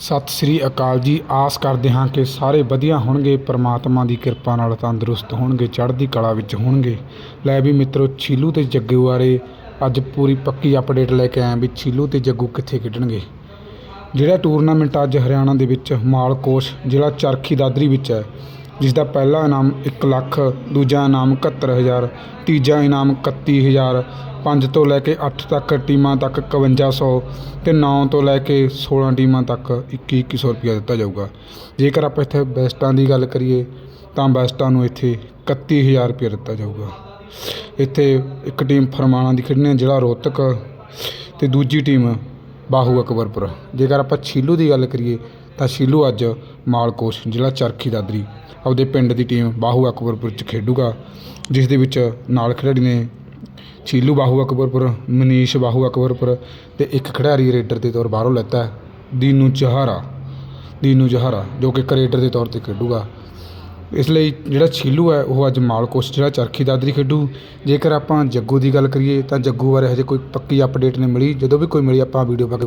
ਸਤਿ ਸ੍ਰੀ ਅਕਾਲ ਜੀ। ਆਸ ਕਰਦੇ ਹਾਂ ਕਿ ਸਾਰੇ ਵਧੀਆ ਹੋਣਗੇ। ਪ੍ਰਮਾਤਮਾ ਦੀ ਕਿਰਪਾ ਨਾਲ ਤੰਦਰੁਸਤ ਹੋਣਗੇ, ਚੜ੍ਹਦੀ ਕਲਾ ਵਿੱਚ ਹੋਣਗੇ। ਲੈ ਵੀ ਮਿੱਤਰੋ, ਛੀਲੂ ਤੇ ਜੱਗੂ ਬਾਰੇ ਅੱਜ ਪੂਰੀ ਪੱਕੀ ਅਪਡੇਟ ਲੈ ਕੇ ਆਇਆ ਵੀ ਛੀਲੂ ਤੇ ਜੱਗੂ ਕਿੱਥੇ ਖੇਡਣਗੇ। ਜਿਹੜਾ ਟੂਰਨਾਮੈਂਟ ਅੱਜ ਹਰਿਆਣਾ ਦੇ ਵਿੱਚ ਮਾਲਕੋਸ਼ ਜ਼ਿਲ੍ਹਾ ਚਰਖੀ ਦਾਦਰੀ ਵਿੱਚ ਹੈ ਜਿਸ ਦਾ ਪਹਿਲਾ ਇਨਾਮ 1 ਲੱਖ, ਦੂਜਾ ਇਨਾਮ 71000 ਤੀਜਾ ਇਨਾਮ 31000 5 ਤੋਂ ਲੈ ਕੇ 8 ਤੱਕ ਟੀਮਾਂ ਤੱਕ 5100 ਤੇ 9 ਤੋਂ ਲੈ ਕੇ 16 ਟੀਮਾਂ ਤੱਕ 21 2100 ਰੁਪਇਆ ਦਿੱਤਾ ਜਾਊਗਾ। ਜੇਕਰ ਆਪਾਂ ਇੱਥੇ ਬੈਸਟਾਂ ਦੀ ਗੱਲ ਕਰੀਏ, ਤਾਂ ਬੈਸਟਾਂ ਨੂੰ ਇੱਥੇ 31000 ਰੁਪਇਆ ਦਿੱਤਾ ਜਾਊਗਾ। ਇੱਥੇ ਇੱਕ ਟੀਮ ਫਰਮਾਣਾ ਦੀ ਖੇਡਣੀ ਹੈ, ਜ਼ਿਲ੍ਹਾ ਰੋਹਤਕ ਤੇ ਦੂਜੀ ਟੀਮ ਬਾਹੂ ਅਕਬਰਪੁਰ। ਜੇਕਰ ਆਪਾਂ ਛੀਲੂ ਦੀ ਗੱਲ ਕਰੀਏ, ਤਾਂ ਛੀਲੂ ਅੱਜ ਮਾਲਕੋਸ਼, ਜ਼ਿਲ੍ਹਾ ਚਰਖੀ ਦਾਦਰੀ, ਆਪਦੇ ਪਿੰਡ ਦੀ ਟੀਮ ਬਾਹੂ ਅਕਬਰਪੁਰ 'ਚ ਖੇਡੂਗਾ, ਜਿਸ ਦੇ ਵਿੱਚ ਨਾਲ ਖਿਡਾਰੀ ਨੇ ਛੀਲੂ ਬਾਹੂ ਅਕਬਰਪੁਰ, ਮਨੀਸ਼ ਬਾਹੂ ਅਕਬਰਪੁਰ ਅਤੇ ਇੱਕ ਖਿਡਾਰੀ ਰੇਡਰ ਦੇ ਤੌਰ ਬਾਹਰੋਂ ਲੈਤਾ ਦੀਨੂ ਚਹਾਰਾ। ਦੀਨੂ ਜਹਾਰਾ ਜੋ ਕਿ ਇੱਕ ਰੇਡਰ ਦੇ ਤੌਰ ਤੇ ਖੇਡੂਗਾ। ਇਸ ਲਈ ਜਿਹੜਾ ਛੀਲੂ ਹੈ, ਉਹ ਅੱਜ ਮਾਲਕੋਸ ਜਿਹੜਾ ਚਰਖੀ ਦਾਦਰੀ ਖੇਡੂ। ਜੇਕਰ ਆਪਾਂ ਜੱਗੂ ਦੀ ਗੱਲ ਕਰੀਏ, ਤਾਂ ਜੱਗੂ ਬਾਰੇ ਹਜੇ ਕੋਈ ਪੱਕੀ ਅਪਡੇਟ ਨਹੀਂ ਮਿਲੀ। ਜਦੋਂ ਵੀ ਕੋਈ ਮਿਲੀ, ਆਪਾਂ ਵੀਡੀਓ ਪਾ ਕੇ